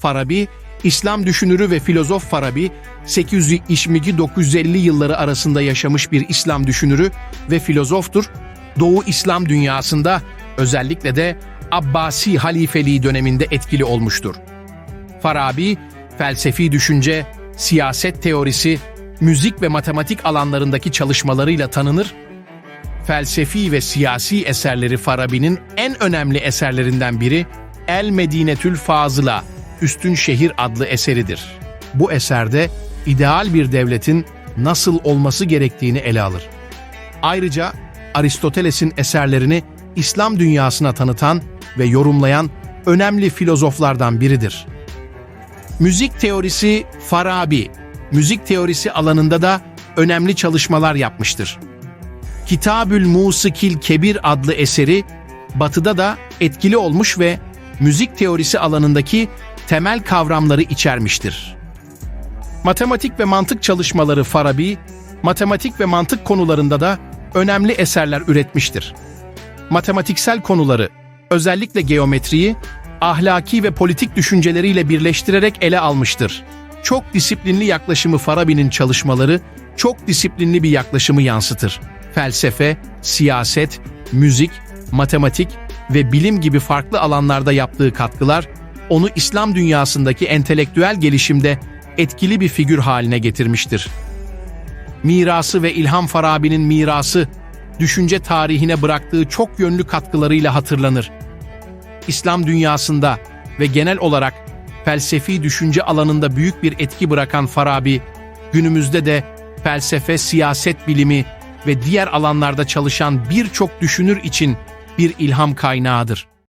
Farabi, İslam düşünürü ve filozof Farabi, 872-950 yılları arasında yaşamış bir İslam düşünürü ve filozoftur. Doğu İslam dünyasında özellikle de Abbasi halifeliği döneminde etkili olmuştur. Farabi, felsefi düşünce, siyaset teorisi, müzik ve matematik alanlarındaki çalışmalarıyla tanınır. Felsefi ve siyasi eserleri Farabi'nin en önemli eserlerinden biri El Medinetül Fazıla, Üstün Şehir adlı eseridir. Bu eserde ideal bir devletin nasıl olması gerektiğini ele alır. Ayrıca Aristoteles'in eserlerini İslam dünyasına tanıtan ve yorumlayan önemli filozoflardan biridir. Müzik teorisi Farabi, müzik teorisi alanında da önemli çalışmalar yapmıştır. Kitabül Musikil Kebir adlı eseri Batı'da da etkili olmuş ve müzik teorisi alanındaki temel kavramları içermiştir. Matematik ve mantık çalışmaları Farabi, matematik ve mantık konularında da önemli eserler üretmiştir. Matematiksel konuları, özellikle geometriyi, ahlaki ve politik düşünceleriyle birleştirerek ele almıştır. Çok disiplinli yaklaşımı Farabi'nin çalışmaları, çok disiplinli bir yaklaşımı yansıtır. Felsefe, siyaset, müzik, matematik ve bilim gibi farklı alanlarda yaptığı katkılar, onu İslam dünyasındaki entelektüel gelişimde etkili bir figür haline getirmiştir. Mirası ve İlham Farabi'nin mirası, düşünce tarihine bıraktığı çok yönlü katkılarıyla hatırlanır. İslam dünyasında ve genel olarak felsefi düşünce alanında büyük bir etki bırakan Farabi, günümüzde de felsefe, siyaset bilimi ve diğer alanlarda çalışan birçok düşünür için bir ilham kaynağıdır.